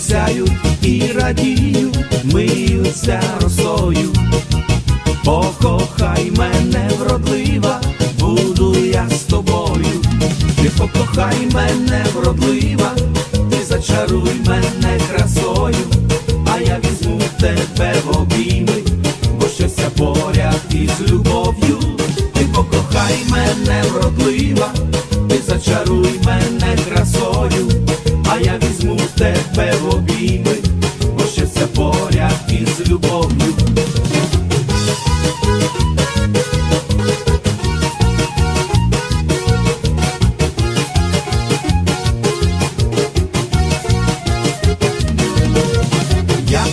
Сяють і радіють, миються росою. Покохай мене вродлива, ти зачаруй мене красою, а я візьму тебе в обійми, бо щастя поряд із любов'ю. Ти покохай мене вродлива, ти зачаруй мене красою, а я візьму тебе в обійми, бо щастя поряд із любов'ю.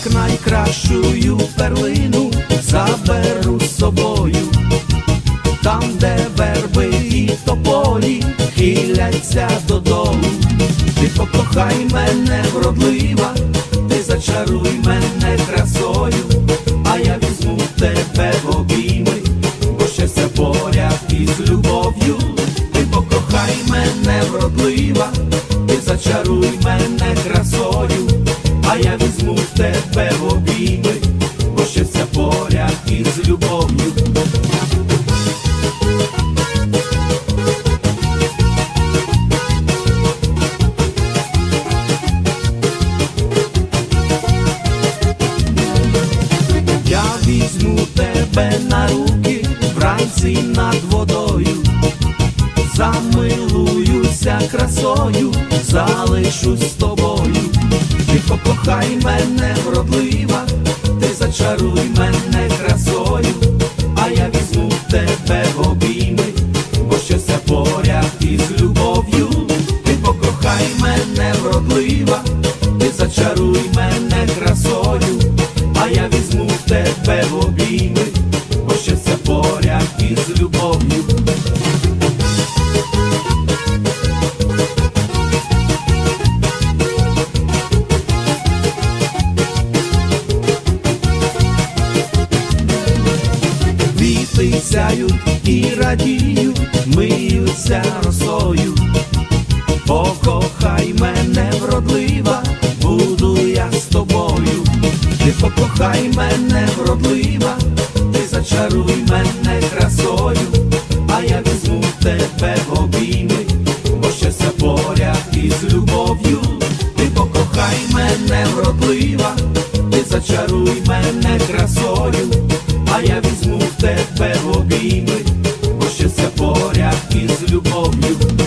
Як найкращую перлину заберу з собою, там, де верби і тополі хиляться додому. Ти покохай мене вродлива, ти зачаруй мене красою, а я візьму тебе в обійми, бо щастя поряд із любов'ю. Ти покохай мене вродлива, ти зачаруй мене красою, тебе в обійми, бо щастя поряд із любов'ю. Я візьму тебе на руки вранці над водою, замилуюся красою, залишусь з тобою. Покохай мене вродлива, ти зачаруй мене красою, а я візьму тебе в обійми, бо щастя поряд із любов'ю. Ти покохай мене вродлива, ти зачаруй мене красою, а я візьму тебе в обійми, бо щастя поряд із любов'ю. Сяють і радіють, миються росою. Покохай мене вродлива, буду я з тобою. Ти покохай мене вродлива, ти зачаруй мене красою, а я візьму тебе в обійми, бо щастя поряд із любов'ю. Ти покохай мене вродлива, ти зачаруй мене красою, а я візьму тебе в обійми, бо ще це поряд із любов'ю.